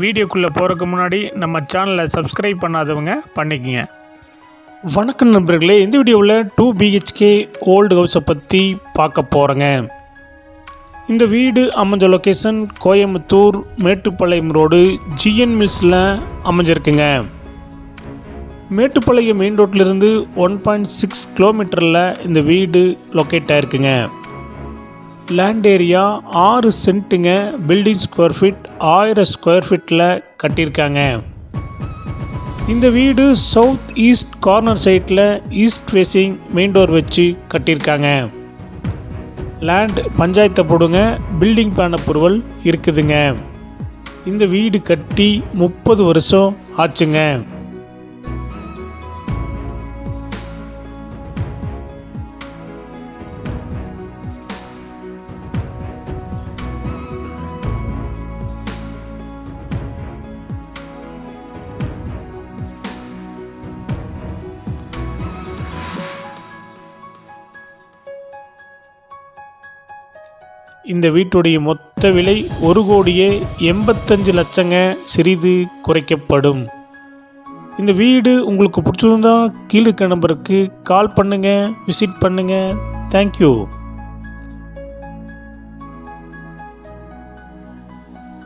வீடியோக்குள்ளே போகிறதுக்கு முன்னாடி நம்ம சேனலை சப்ஸ்கிரைப் பண்ணாதவங்க பண்ணிக்கங்க. வணக்கம் நண்பர்களே இந்த வீடியோவில் டூ பிஹெச்கே ஓல்டு ஹவுஸை பற்றி பார்க்க போகிறேங்க இந்த வீடு அமைஞ்ச location Coimbatore Mettupalayam road G N மில்ஸில் அமைஞ்சிருக்குங்க. மேட்டுப்பாளையம் மெயின் ரோட்டிலிருந்து ஒன் பாயிண்ட் சிக்ஸ் கிலோமீட்டரில் இந்த வீடு லொக்கேட் ஆயிருக்குங்க. லேண்ட் ஏரியா ஆறு சென்ட்டுங்க பில்டிங் ஸ்கொயர் ஃபீட் ஆயிரம் ஸ்கொயர் ஃபீட்டில் கட்டியிருக்காங்க. இந்த வீடு சவுத் ஈஸ்ட் கார்னர் சைட்டில் ஈஸ்ட் ஃபேஸிங் மெயின் டோர் வச்சு கட்டியிருக்காங்க. லேண்ட் பஞ்சாயத்தை போடுங்க பில்டிங் பிளான் அப்ரூவல் இருக்குதுங்க. இந்த வீடு கட்டி முப்பது வருஷம் ஆச்சுங்க. இந்த வீட்டுடைய மொத்த விலை ஒரு கோடியே எண்பத்தஞ்சு லட்சங்க சிறிது குறைக்கப்படும். இந்த வீடு உங்களுக்கு பிடிச்சிருந்தா கீழே நம்பருக்கு கால் பண்ணுங்கள் விசிட் பண்ணுங்கள் தேங்க்யூ